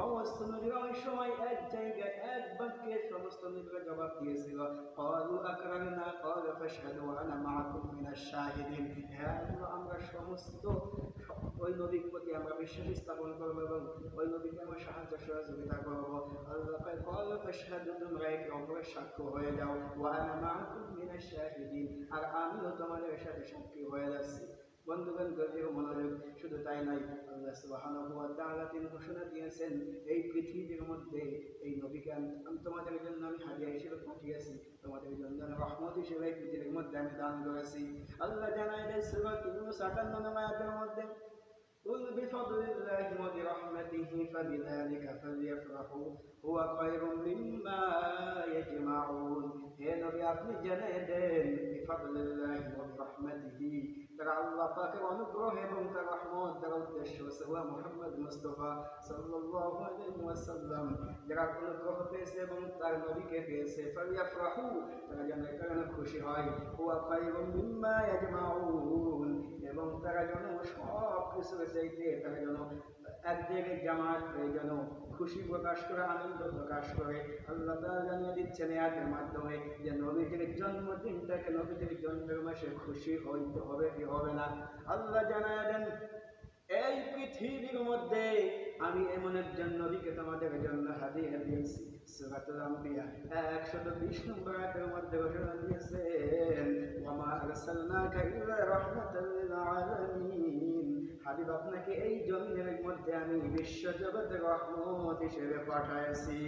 সমস্ত নবীরা ওই সময় এক জায়গায়, এক বাক্যে সমস্ত নবীরা জবাব দিয়েছিল, কলু আকরাম না কল ফাশহাদু আনা মাআকুম শাহিদিন। হ্যাঁ আমরা সমস্ত ওই নবীর প্রতি আমরা বিশ্বাস স্থাপন করব এবং ওই নবীকে আমরা সাহায্য, সহযোগিতা করব। আল্লাহ কল ফাশহাদু তোমরা একে অপরের সাক্ষ্য হয়ে যাও, ওয়া আনা মাআকুম মিনাশ শাহিদিন। আর আমিও তোমাদের সাথে সাক্ষী হয়ে যাচ্ছি। বন্ধুগণ, গভীর মনে আল্লাহ সুবহানাহু ওয়া তাআলা তিনি ঘোষণা দিয়েছেন এই পৃথিবীর মধ্যে এই নবীকে আমি আমি তোমাদের জন্য আমি হাদিয়া হিসেবে পাঠিয়েছি তোমাদের জন্য আমি রহমত হিসেবে এই পৃথিবীর মধ্যে আমি দান করেছি আল্লাহ জানাই দেয় সূরা ইউনূস 58 নম্বর আয়াতের মধ্যে قل بفضل الله وبرحمته فبذلك فليفرحوا هو خير مما يجمعون হে নবী আপনি জেনে দেন বিফাদলিল্লাহি ওয়া বিরহমাতিহি তারা আল্লাহ পাকের অনুগ্রহ এবং তার রহমত দ্বারা উদ্দেশ্য হচ্ছে হুয়া মুহাম্মদ মুস্তাফা সাল্লাল্লাহু আলাইহি ওয়াসাল্লাম যারা অনুগ্রহ পেয়েছে এবং তার নবীকে পেয়েছে ফালিয়াফরাহু তারা যেন এ কারণে খুশি হয় হুয়া খায়রুম মিম্মা ইয়াজমাউন এবং তারা যেন সব কিছু চাইতে তারা যেন জামাত হয়ে যেন খুশি প্রকাশ করে, আনন্দ প্রকাশ করে, আল্লাহ জানিয়ে দিচ্ছেন মাধ্যমে যে নবীজির জন্মদিনটাকে নবীজির জন্মের মাসে খুশি হইতে হবে কি হবে না। আল্লাহ জানায় দেন, এই পৃথিবীর মধ্যে আমি এমন একজন নবীকে তোমাদের জন্য হাদিয়া দিয়েছি। সূরাতুল আম্বিয়া 120 নম্বর আয়াতের মধ্যে ঘোষণা দিয়েছেন ওয়ামা আরসালনাকা ইল্লা রাহমাতাল লিল আলামিন। হাবিব, আপনাকে এই জমিনের মধ্যে আমি বিশ্ব জগতের রহমত হিসেবে পাঠাইছি।